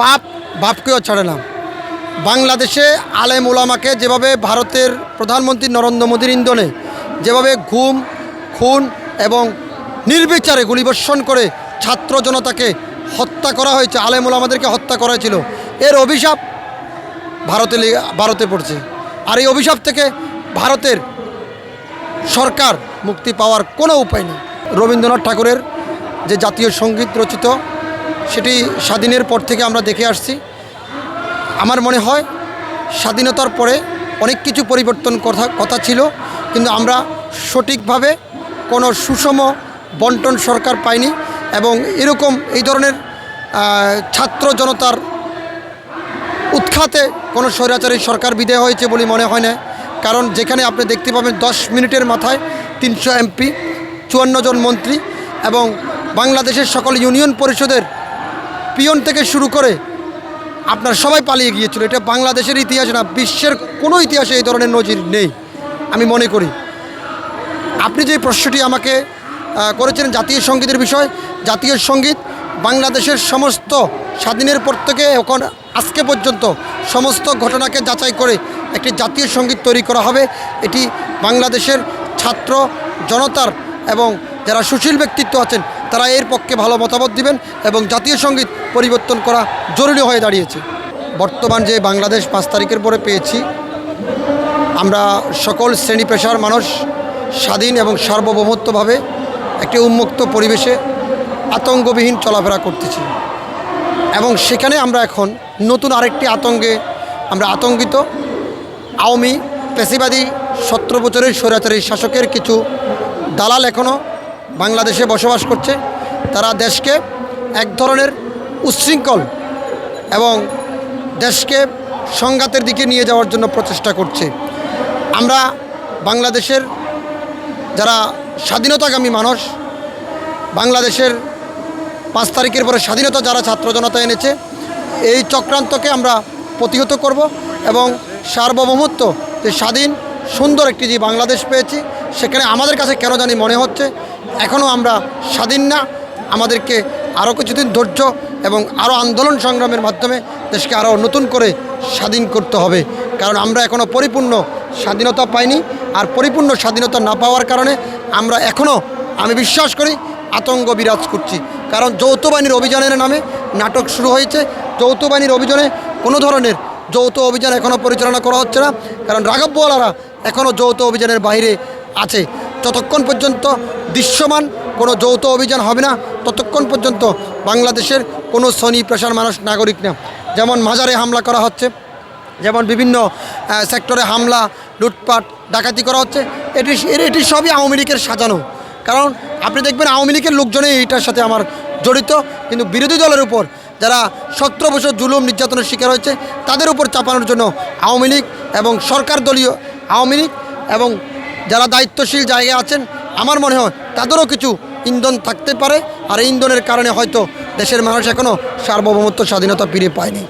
পাপ বাপকেও ছাড়ে না। বাংলাদেশে আলেম ওলামাকে যেভাবে ভারতের প্রধানমন্ত্রী নরেন্দ্র মোদীর ইন্ধনে যেভাবে ঘুম, খুন এবং নির্বিচারে গুলিবর্ষণ করে ছাত্র জনতাকে হত্যা করা হয়েছে, আলেম ওলামাদেরকে হত্যা করা হয়েছিল, এর অভিশাপ ভারতে ভারতে পড়ছে। আর এই অভিশাপ থেকে ভারতের সরকার মুক্তি পাওয়ার কোনো উপায় নেই। রবীন্দ্রনাথ ঠাকুরের যে জাতীয় সংগীত রচিত সেটি স্বাধীনের পর থেকে আমরা দেখে আসছি। আমার মনে হয় স্বাধীনতার পরে অনেক কিছু পরিবর্তন কথা কথা ছিল, কিন্তু আমরা সঠিকভাবে কোনো সুষম বন্টন সরকার পাইনি এবং এরকম এই ধরনের ছাত্র জনতার উৎখাতে কোনো স্বৈরাচারী সরকার বিদায় হয়েছে বলে মনে হয় না। কারণ যেখানে আপনি দেখতে পাবেন দশ মিনিটের মাথায় তিনশো এমপি, চুয়ান্ন জন মন্ত্রী এবং বাংলাদেশের সকল ইউনিয়ন পরিষদের পিয়ন থেকে শুরু করে আপনার সবাই পালিয়ে গিয়েছিল। এটা বাংলাদেশের ইতিহাস না, বিশ্বের কোনো ইতিহাসে এই ধরনের নজির নেই, আমি মনে করি। আপনি যে প্রশ্নটি আমাকে করেছেন জাতীয় সঙ্গীতের বিষয়, জাতীয় সংগীত বাংলাদেশের সমস্ত স্বাধীনের পর থেকে এখন আজকে পর্যন্ত সমস্ত ঘটনাকে যাচাই করে একটি জাতীয় সংগীত তৈরি করা হবে। এটি বাংলাদেশের ছাত্র জনতার এবং যারা সুশীল ব্যক্তিত্ব আছেন তারা এর পক্ষে ভালো মতামত দিবেন এবং জাতীয় সংগীত পরিবর্তন করা জরুরি হয়ে দাঁড়িয়েছে। বর্তমান যে বাংলাদেশ পাঁচ তারিখের পরে পেয়েছি, আমরা সকল শ্রেণি পেশার মানুষ স্বাধীন এবং সার্বভৌমত্বভাবে একটি উন্মুক্ত পরিবেশে আতঙ্কবিহীন চলাফেরা করতেছি। এবং সেখানে আমরা এখন নতুন আরেকটি আতঙ্কে আমরা আতঙ্কিত। আওয়ামী পেশিবাদী সতেরো বছরের স্বৈরাচারী শাসকের কিছু দালাল এখনও বাংলাদেশে বসবাস করছে, তারা দেশকে এক ধরনের উচ্ছৃঙ্খল এবং দেশকে সংঘাতের দিকে নিয়ে যাওয়ার জন্য প্রচেষ্টা করছে। আমরা বাংলাদেশের যারা স্বাধীনতাগামী মানুষ, বাংলাদেশের পাঁচ তারিখের পরে স্বাধীনতা যারা ছাত্র জনতা এনেছে, এই চক্রান্তকে আমরা প্রতিহত করব এবং সার্বভৌমত্ব, যে স্বাধীন সুন্দর একটি যে বাংলাদেশ পেয়েছি, সেখানে আমাদের কাছে কেন জানি মনে হচ্ছে এখনও আমরা স্বাধীন না। আমাদেরকে আরও কিছুদিন ধৈর্য এবং আরও আন্দোলন সংগ্রামের মাধ্যমে দেশকে আরও নতুন করে স্বাধীন করতে হবে। কারণ আমরা এখনও পরিপূর্ণ স্বাধীনতা পাইনি আর পরিপূর্ণ স্বাধীনতা না পাওয়ার কারণে আমরা এখনও আমি বিশ্বাস করি, আতঙ্ক বিরাজ করছি। কারণ যৌথ বাহিনীর অভিযানের নামে নাটক শুরু হয়েছে। যৌথ বাহিনীর অভিযানে কোনো ধরনের যৌথ অভিযান এখনও পরিচালনা করা হচ্ছে না, কারণ রাঘবওয়ালারা এখনও যৌথ অভিযানের বাইরে আছে। যতক্ষণ পর্যন্ত দৃশ্যমান কোনো যৌথ অভিযান হবে না, ততক্ষণ পর্যন্ত বাংলাদেশের কোনো শ্রেণি পেশার মানুষ নাগরিক না। যেমন মাজারে হামলা করা হচ্ছে, যেমন বিভিন্ন সেক্টরে হামলা, লুটপাট, ডাকাতি করা হচ্ছে, এটি এটি সবই আওয়ামী লীগের সাজানো। কারণ আপনি দেখবেন আওয়ামী লীগের লোকজনই এটার সাথে আমার জড়িত, কিন্তু বিরোধী দলের উপর যারা সতেরো বছর জুলুম নির্যাতনের শিকার হয়েছে, তাদের উপর চাপানোর জন্য আওয়ামী লীগ এবং সরকার দলীয় আওয়ামী লীগ এবং যারা দায়িত্বশীল জায়গায় আছেন, আমার মনে হয় তাদেরও কিছু ইন্ধন থাকতে পারে। আর ইন্ধনের কারণে হয়তো দেশের মানুষ এখনও সার্বভৌমত্ব স্বাধীনতা ফিরে পায়নি।